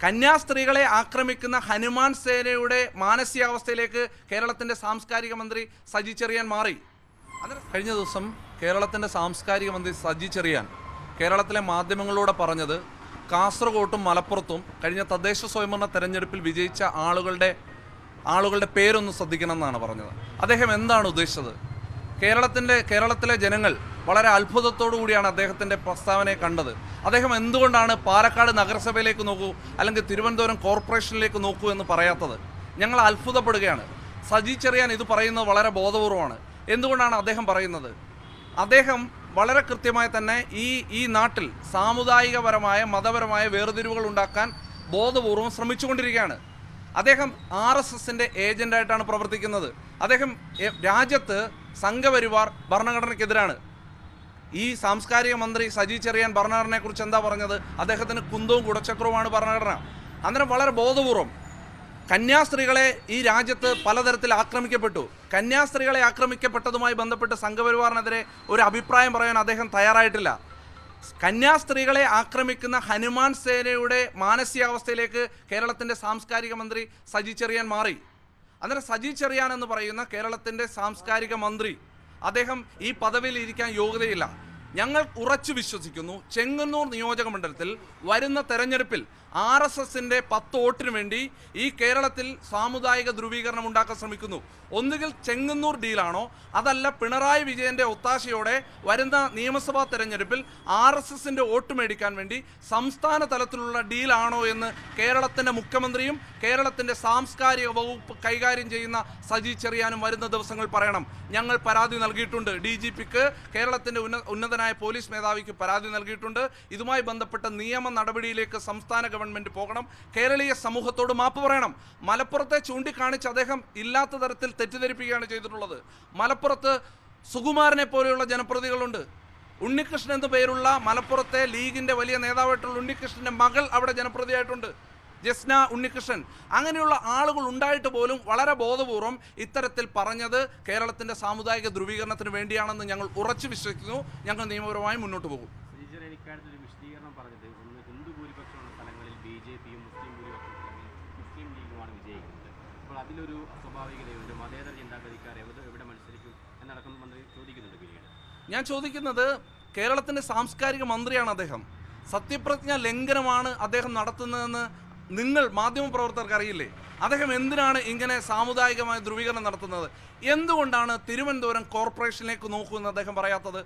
കന്യാസ്ത്രീകളെ ആക്രമിക്കുന്ന ഹനുമാൻ സേനയുടെ മാനസികാവസ്ഥയിലേക്ക് കേരളത്തിന്റെ സാംസ്കാരിക മന്ത്രി സജി ചെറിയാൻ മാറി. കഴിഞ്ഞ ദിവസം കേരളത്തിന്റെ സാംസ്കാരിക മന്ത്രി സജി ചെറിയാൻ കേരളത്തിലെ മാധ്യമങ്ങളോട് പറഞ്ഞത് കാസർഗോട്ടും മലപ്പുറത്തും കഴിഞ്ഞ തദ്ദേശ സ്വയംഭരണ തെരഞ്ഞെടുപ്പിൽ വിജയിച്ച ആളുകളുടെ ആളുകളുടെ പേരൊന്ന് ശ്രദ്ധിക്കണം എന്നാണ് പറഞ്ഞത്. അദ്ദേഹം എന്താണ് ഉദ്ദേശിച്ചത്? കേരളത്തിന്റെ കേരളത്തിലെ ജനങ്ങൾ വളരെ അത്ഭുതത്തോടു കൂടിയാണ് അദ്ദേഹത്തിന്റെ പ്രസ്താവനയെ കണ്ടത്. അദ്ദേഹം എന്തുകൊണ്ടാണ് പാലക്കാട് നഗരസഭയിലേക്ക് നോക്കൂ അല്ലെങ്കിൽ തിരുവനന്തപുരം കോർപ്പറേഷനിലേക്ക് നോക്കൂ എന്ന് പറയാത്തത്? ഞങ്ങൾ അത്ഭുതപ്പെടുകയാണ്. സജി ചെറിയാൻ ഇത് പറയുന്നത് വളരെ ബോധപൂർവമാണ്. എന്തുകൊണ്ടാണ് അദ്ദേഹം പറയുന്നത്? അദ്ദേഹം വളരെ കൃത്യമായി തന്നെ ഈ ഈ നാട്ടിൽ സാമുദായികപരമായ മതപരമായ വേർതിരിവുകൾ ഉണ്ടാക്കാൻ ബോധപൂർവം ശ്രമിച്ചുകൊണ്ടിരിക്കുകയാണ്. അദ്ദേഹം ആർ എസ് എസിന്റെ ഏജന്റായിട്ടാണ് പ്രവർത്തിക്കുന്നത്. അദ്ദേഹം രാജ്യത്ത് സംഘപരിവാർ ഭരണഘടനയ്ക്കെതിരാണ്. ഈ സാംസ്കാരിക മന്ത്രി സജി ചെറിയാൻ ഭരണഘടനയെ കുറിച്ച് എന്താ പറഞ്ഞത്? അദ്ദേഹത്തിന് കുന്തവും കുടച്ചക്രവുമാണ് ഭരണഘടന. അന്നേരം വളരെ ബോധപൂർവം കന്യാസ്ത്രീകളെ ഈ രാജ്യത്ത് പലതരത്തിൽ ആക്രമിക്കപ്പെട്ടു. കന്യാസ്ത്രീകളെ ആക്രമിക്കപ്പെട്ടതുമായി ബന്ധപ്പെട്ട് സംഘപരിവാറിനെതിരെ ഒരു അഭിപ്രായം പറയാൻ അദ്ദേഹം തയ്യാറായിട്ടില്ല. കന്യാസ്ത്രീകളെ ആക്രമിക്കുന്ന ഹനുമാൻ സേനയുടെ മാനസികാവസ്ഥയിലേക്ക് കേരളത്തിന്റെ സാംസ്കാരിക മന്ത്രി സജി ചെറിയാൻ മാറി. അന്നേരം സജി ചെറിയാൻ എന്ന് പറയുന്ന കേരളത്തിന്റെ സാംസ്കാരിക മന്ത്രി. അദ്ദേഹം ഈ പദവിയിൽ ഇരിക്കാൻ യോഗ്യതയില്ല. ഞങ്ങൾ ഉറച്ചു വിശ്വസിക്കുന്നു. ചെങ്ങന്നൂർ നിയോജക മണ്ഡലത്തിൽ വരുന്ന തെരഞ്ഞെടുപ്പിൽ ആർ എസ് എസിന്റെ പത്ത് വോട്ടിന് വേണ്ടി ഈ കേരളത്തിൽ സാമുദായിക ധ്രുവീകരണം ഉണ്ടാക്കാൻ ശ്രമിക്കുന്നു. ഒന്നുകിൽ ചെങ്ങന്നൂർ ഡീലാണോ അതല്ല പിണറായി വിജയന്റെ ഒത്താശയോടെ വരുന്ന നിയമസഭാ തെരഞ്ഞെടുപ്പിൽ ആർ എസ് എസിന്റെ വോട്ട് മേടിക്കാൻ വേണ്ടി സംസ്ഥാന തലത്തിലുള്ള ഡീലാണോ എന്ന് കേരളത്തിന്റെ മുഖ്യമന്ത്രിയും കേരളത്തിന്റെ സാംസ്കാരിക വകുപ്പ് കൈകാര്യം ചെയ്യുന്ന സജി ചെറിയാനും വരുന്ന ദിവസങ്ങൾ പറയണം. ഞങ്ങൾ പരാതി നൽകിയിട്ടുണ്ട്. ഡി ജി പിക്ക് കേരളത്തിന്റെ ഉന്നതനായ പോലീസ് മേധാവിക്ക് പരാതി നൽകിയിട്ടുണ്ട്. ഇതുമായി ബന്ധപ്പെട്ട നിയമ നടപടിയിലേക്ക് സംസ്ഥാന ഗവൺമെന്റ് പോകണം. കേരളീയ സമൂഹത്തോട് മാപ്പ് പറയണം. മലപ്പുറത്തെ ചൂണ്ടിക്കാണിച്ച് അദ്ദേഹം ഇല്ലാത്ത തരത്തിൽ തെറ്റിദ്ധരിപ്പിക്കുകയാണ് ചെയ്തിട്ടുള്ളത്. മലപ്പുറത്ത് സുകുമാരനെ പോലെയുള്ള ജനപ്രതികളുണ്ട് ഉണ്ണികൃഷ്ണൻ എന്ന പേരുള്ള മലപ്പുറത്തെ ലീഗിന്റെ വലിയ നേതാവായിട്ടുള്ള ഉണ്ണികൃഷ്ണന്റെ മകൾ അവിടെ ജനപ്രതിയായിട്ടുണ്ട് ജസ്ന ഉണ്ണികൃഷ്ണൻ. അങ്ങനെയുള്ള ആളുകൾ ഉണ്ടായിട്ട് പോലും വളരെ ബോധപൂർവം ഇത്തരത്തിൽ പറഞ്ഞത് കേരളത്തിന്റെ സാമുദായിക ധ്രുവീകരണത്തിന് വേണ്ടിയാണെന്ന് ഞങ്ങൾ ഉറച്ചു വിശ്വസിക്കുന്നു. ഞങ്ങൾ നിയമപരമായി മുന്നോട്ട് പോകും. അതിലൊരു സ്വാഭാവികതയുണ്ട് മതേതര ചിന്താഗതിക്കാർ എവിടെ എവിടെ മത്സരിക്കും എന്നടക്കം മന്ത്രി ചോദിക്കുന്നുണ്ട് പിന്നീട്. ഞാൻ ചോദിക്കുന്നത് കേരളത്തിന്റെ സാംസ്കാരിക മന്ത്രിയാണ് അദ്ദേഹം. സത്യപ്രതിജ്ഞ ലംഘനമാണ് അദ്ദേഹം നടത്തുന്നതെന്ന് നിങ്ങൾ മാധ്യമ മാധ്യമപ്രവർത്തകർക്ക് അറിയില്ലേ അദ്ദേഹം എന്തിനാണ് ഇങ്ങനെ സാമുദായികമായ ധ്രുവീകരണം നടത്തുന്നത്? എന്തുകൊണ്ടാണ് തിരുവനന്തപുരം കോർപ്പറേഷനിലേക്ക് നോക്കൂ എന്ന് അദ്ദേഹം പറയാത്തത്?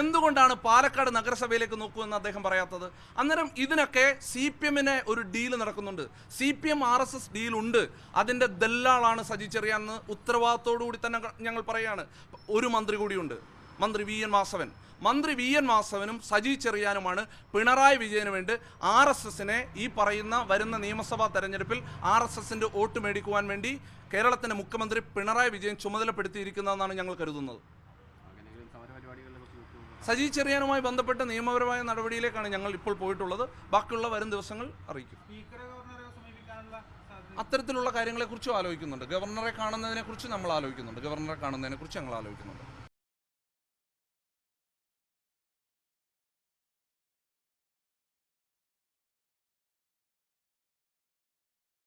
എന്തുകൊണ്ടാണ് പാലക്കാട് നഗരസഭയിലേക്ക് നോക്കൂ എന്ന് അദ്ദേഹം പറയാത്തത്? അന്നേരം ഇതിനൊക്കെ സി പി എമ്മിനെ ഒരു ഡീൽ നടക്കുന്നുണ്ട്. C P M R S S ഡീലുണ്ട്. അതിന്റെ ദല്ലാളാണ് സജി ചെറിയാന്ന് ഉത്തരവാദിത്തോടു കൂടി തന്നെ ഞങ്ങൾ പറയുകയാണ് ഒരു മന്ത്രി കൂടിയുണ്ട്. മന്ത്രി വി എൻ വാസവൻ. മന്ത്രി വി എൻ വാസവനും സജി ചെറിയാനുമാണ് പിണറായി വിജയന് വേണ്ടി ആർ എസ് എസിനെ ഈ പറയുന്ന വരുന്ന നിയമസഭാ തെരഞ്ഞെടുപ്പിൽ ആർ എസ് എസിന്റെ വോട്ട് മേടിക്കുവാൻ വേണ്ടി കേരളത്തിന്റെ മുഖ്യമന്ത്രി പിണറായി വിജയൻ ചുമതലപ്പെടുത്തിയിരിക്കുന്നതെന്നാണ് ഞങ്ങൾ കരുതുന്നത്. സജി ചെറിയാനുമായി ബന്ധപ്പെട്ട നിയമപരമായ നടപടിയിലേക്കാണ് ഞങ്ങൾ ഇപ്പോൾ പോയിട്ടുള്ളത്. ബാക്കിയുള്ള വരും ദിവസങ്ങൾ അറിയിക്കും. അത്തരത്തിലുള്ള കാര്യങ്ങളെക്കുറിച്ചും ആലോചിക്കുന്നുണ്ട്. ഗവർണറെ കാണുന്നതിനെക്കുറിച്ച് നമ്മൾ ആലോചിക്കുന്നുണ്ട്. ഗവർണറെ കാണുന്നതിനെക്കുറിച്ച് ഞങ്ങൾ ആലോചിക്കുന്നുണ്ട്.